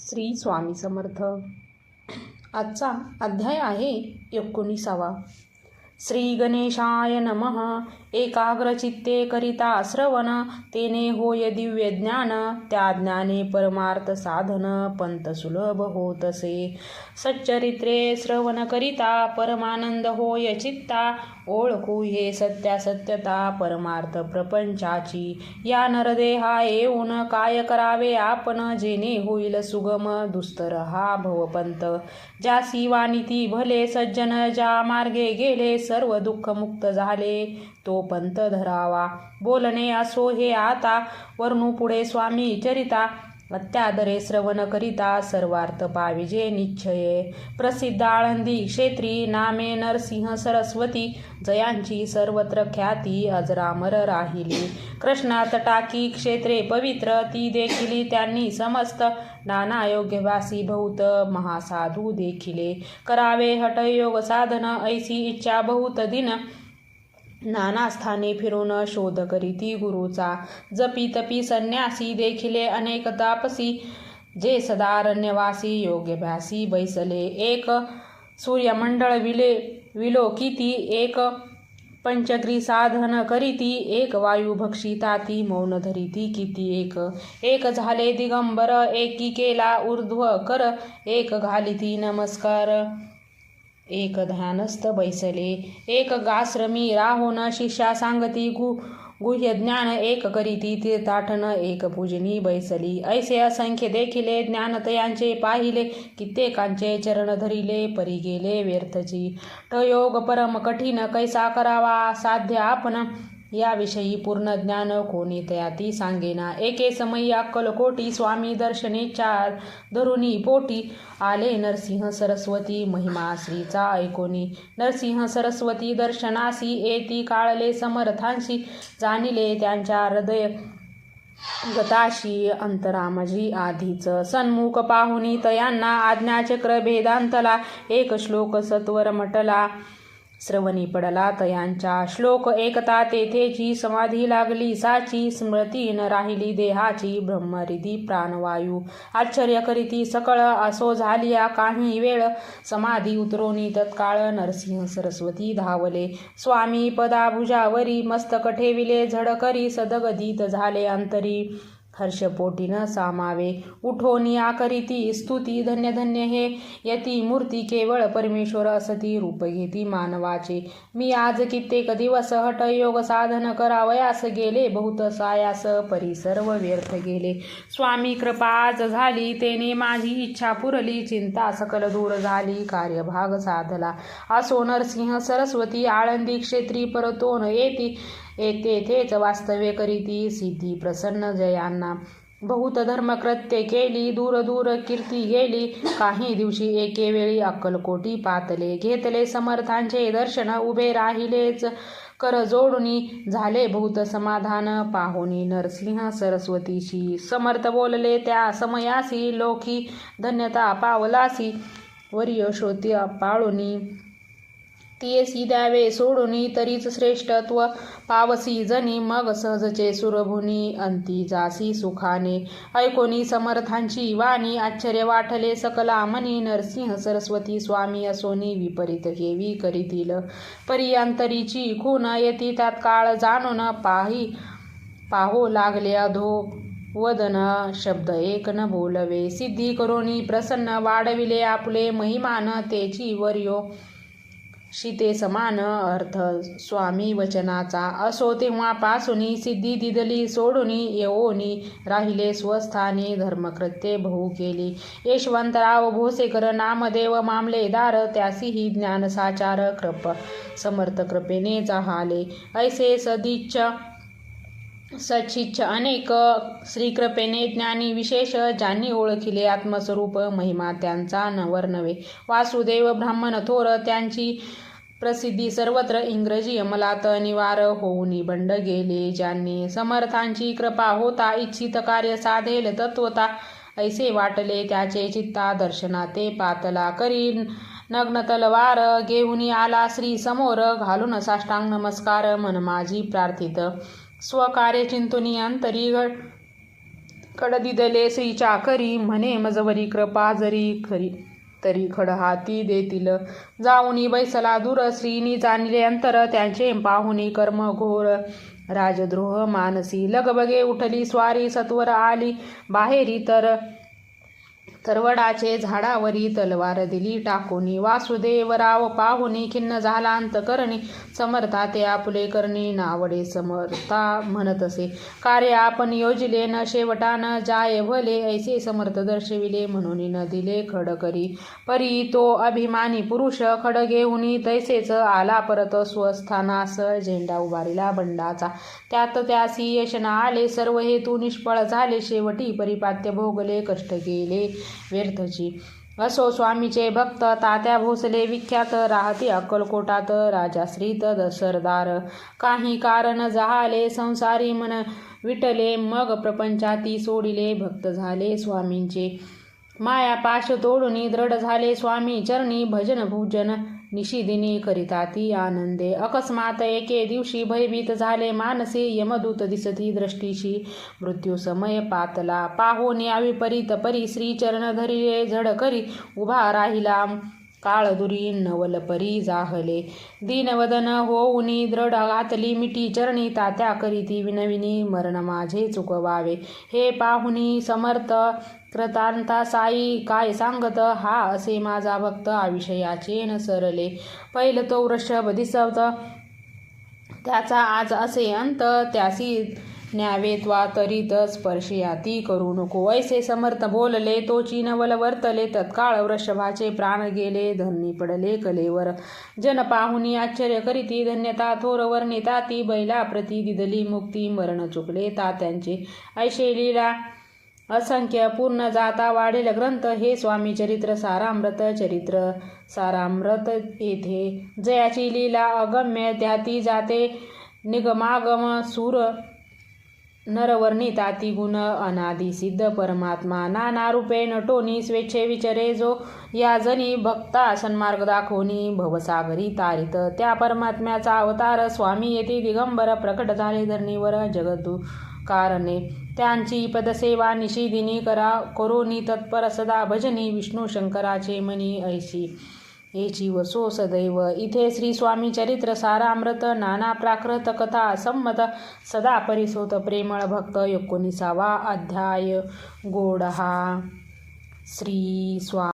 श्री स्वामी समर्थ. आजचा अध्याय आहे एकोणीसावा. श्री गणेशाय नमः. एकाग्रचित्ते करिता श्रवण. तेने होय दिव्य ज्ञान. त्या ज्ञाने परमार्थ साधन. पंत सुलभ होतसे. सच्चरित्रे श्रवण करिता परमानंद होय चित्ता. ओळखू हे सत्यासत्यता परमार्थ प्रपंचाची. या नरदेहा येऊन काय करावे आपण जेणे होईल सुगम दुस्तर हा भवपंत. ज्या शिवानिती भले सज्जन ज्या मार्गे गेले सर्व दुःख मुक्त झाले तो पंत धरावा. बोलणे असो हे आता वरणू पुढे स्वामी चरिता अत्यादरे श्रवण करिता सर्वार्थ पाविजे निश्चये. प्रसिद्ध आळंदी क्षेत्री नामे नरसिंह सरस्वती जयांची सर्वत्र ख्याती अजरामर राहिली. कृष्णा तटाकी क्षेत्रे पवित्र ती देखिली त्यांनी समस्त नाना योग्यवासी बहुत महासाधू देखिले. करावे हठयोग साधन ऐसी इच्छा बहुत दिन नाना स्थाने फिरून शोध करीती गुरुचा. जपी तपी संन्यासी देखिले अनेक तापसी जे सदारण्यवासी योग्यभ्यासी बैसले. एक सूर्यमंडळ विले विलो किती एक पंचक्री साधन करीती एक वायू भक्षिताती मौन धरिती किती एक. एक झाले दिगंबर एकी केला ऊर्ध्व कर एक घालिती नमस्कार. एक ध्यानस्थ बैसले एक गाश्रमी राहोन शिष्या सांगती गु गुह्य ज्ञान एक करीती तीर्थाटन एक पूजनी बैसली. ऐसे असंख्य देखिले ज्ञानतयांचे पाहिले कित्येकांचे चरण धरिले परी गेले व्यर्थची. टयोग परम कठीण कैसा करावा साध्य आपण याविषयी पूर्ण ज्ञान कोणी तयाती सांगेना. एके समयी अक्कलकोटी स्वामी दर्शने चार धरुणी पोटी. आले नरसिंह सरस्वती महिमा श्रीचा ऐकोनी. नरसिंह सरस्वती दर्शनासी येती काळले समर्थांशी. जाणिले त्यांच्या हृदय गताशी अंतरामजी आधीच सन्मुख पाहुनी तयांना आज्ञाचक्र भेदांतला एक श्लोक सत्वर म्हटला श्रवणी पडला तयांच्या श्लोक एकता तेथेची समाधी लागली साची स्मृती न राहिली देहाची ब्रह्मरिधी प्राणवायू. आश्चर्य करीती सकळ असो झालिया काही वेळ समाधी उतरोनी तत्काळ नरसिंह सरस्वती धावले. स्वामी पदाभुजावरी मस्तक ठेविले झडकरी सदगदित झाले अंतरी. हर्षपोटी न सामावे. उठोनिया करीती स्तुती धन्य धन्य हे. यती मूर्ती केवळ परमेश्वर असती रूप घेती मानवाचे. मी आज कित्येक दिवस हट योग साधन करावयास गेले बहुत सायास परी सर्व व्यर्थ गेले. स्वामी कृपा आज झाली तेने माझी इच्छा पुरली चिंता सकल दूर झाली कार्यभाग साधला. असो नरसिंह सरस्वती आळंदी क्षेत्री परतोन येती. तेथेच वास्तव्य करीती सिद्धी प्रसन्न जयांना. बहुत धर्मकृत्य केली दूर दूर कीर्ती गेली. काही दिवशी एके वेळी अक्कलकोटी पातले. घेतले समर्थांचे दर्शन उभे राहिलेच कर जोडुनी झाले बहुत समाधान पाहुनी नरसिंह सरस्वतीशी. समर्थ बोलले त्या समयासी लोकी धन्यता पावलासी. वर्य श्रोती पाळुनी. तियसी द्यावे सोडुनी तरीच श्रेष्ठत्व पावसी जनी मग सहजचे सुरभुनी अंती जासी सुखाने. ऐकोनी समर्थांची वाणी आश्चर्य वाटले सकला मनी नरसिंह सरस्वती स्वामी असोनी विपरीत हेवी करीतील. परियांतरीची खून येती तात्काळ जाणून पाही पाहो लागले अधो. वदन शब्द एक न बोलवे. सिद्धी करोनी प्रसन्न वाढविले आपले महिमान तेची वर्यो. शिते समान अर्थ स्वामी वचनाचा असो तेव्हापासून सिद्धी दिदली सोडुनी येवोनी राहिले स्वस्थानी धर्मकृत्ये बहु केली. यशवंतराव भोसेकर नामदेव मामलेदार त्यासीही ज्ञानसाचार कृप समर्थ कृपेने जहाले ऐसे सदिच्छ सचिच्छ अनेक श्रीकृपेने ज्ञानी विशेष ज्यांनी ओळखिले आत्मस्वरूप महिमा त्यांचा नवर नव्हे. वासुदेव ब्राह्मण थोर त्यांची प्रसिद्धी सर्वत्र इंग्रजी अंमलात निवार होऊन बंड गेले. ज्यांनी समर्थांची कृपा होता इच्छित कार्य साधेल तत्वता ऐसे वाटले त्याचे चित्ता दर्शनाते पातला करी नग्न तलवार घेऊन आला श्री समोर घालून साष्टांग नमस्कार मन माझी प्रार्थित. स्वकार्य चिंतुनी अंतरी कडदिदले श्री चाकरी म्हणे मजवरी कृपा जरी खरी तरी खड हाती देतील. जाऊनी बैसला दूर श्रीनी जाणले अंतर त्यांचे पाहुनी कर्म घोर. राजद्रोह मानसी लगबगे उठली स्वारी सत्वर आली बाहेरी तर थरवडाचे झाडावरी तलवार दिली टाकूनी. वासुदेवराव पाहुनी खिन्न झाला अंतकरणी. समर्था ते आपुले करणी नावडे समर्था म्हणत असे. कार्य आपण योजिले न शेवटा न जाय भले. ऐसे समर्थ दर्शविले म्हणून न दिले खडकरी. परी तो अभिमानी पुरुष खड घेऊन. तैसेच आला परत स्वस्थानास. झेंडा उभारिला बंडाचा. त्यात त्यासी यश न आले. सर्व हेतू निष्फळ झाले. शेवटी परिपात्य भोगले कष्ट गेले व्यर्थची. असो स्वामीचे भक्त तात्या भोसले विख्यात राहती अक्कलकोटात राजाश्रीत सरदार. काही कारण जहाले संसारी मन विटले मग प्रपंचाती सोडिले भक्त झाले स्वामींचे. माया पाश तोडून दृढ झाले स्वामी चरणी भजन भूजन निशिदिनी करिता ती आनंदे. अकस्मात एके दिवशी भयभीत झाले. मानसे यमदूत दिसती दृष्टीशी. मृत्यू समय पातला. पाहोनी विपरीत परी श्रीचरण धरिले झड करी उभा राहिला. काळदुरी नवल परी जाहले दिनवदन होऊनी दृढ घातली मिठी चरणी तात्या करीती विनविनी मरण माझे चुकवावे हे पाहुनी समर्थ कृतांता साई काय सांगत हा असे माझा भक्त आविषयाचे न सरले पहिलं तो वृषभ दिसवत त्याचा आज असे अंत त्यासी न्यावे त्वा तरीत स्पर्शयाती करू नको. ऐसे समर्थ बोलले तो चिनवल वर्तले तत्काळ वृषभाचे प्राण गेले धन्नी पडले कलेवर. जन पाहुनी आश्चर्य करीती धन्यता थोर वर्णिता ती बैला प्रती दिदली मुक्ती मरण चुकले तात्यांचे ऐशे लीला असंख्य पूर्ण जाता वाढेल ग्रंथ हे स्वामी चरित्र सारामृत चरित्र. सारामृत येथे जयाची लीला अगम्य त्या ती जाते निगमागम सूर. नरवर्णिताती गुण अनादि सिद्ध परमात्मा नाना रूपे नटोनी स्वेच्छे विचरे जो या जनी भक्ता सन्मार्ग दाखवणी भवसागरी तारित. त्या परमात्म्याचा अवतार स्वामी येथे दिगंबर प्रकट झाले धरणीवर जगदू कारणे. त्यांची पदसेवा निशिदिनी करा करोनी तत्पर सदा भजनी विष्णू शंकराचे मनी ऐशी. हे जीव सो सदैव। इथे श्री स्वामी चरित्र सारामृत नाना प्राकृत कथा संमत सदा परिसोत प्रेमळ भक्त एकोणीसावा अध्याय। गोडहा। श्री स्वा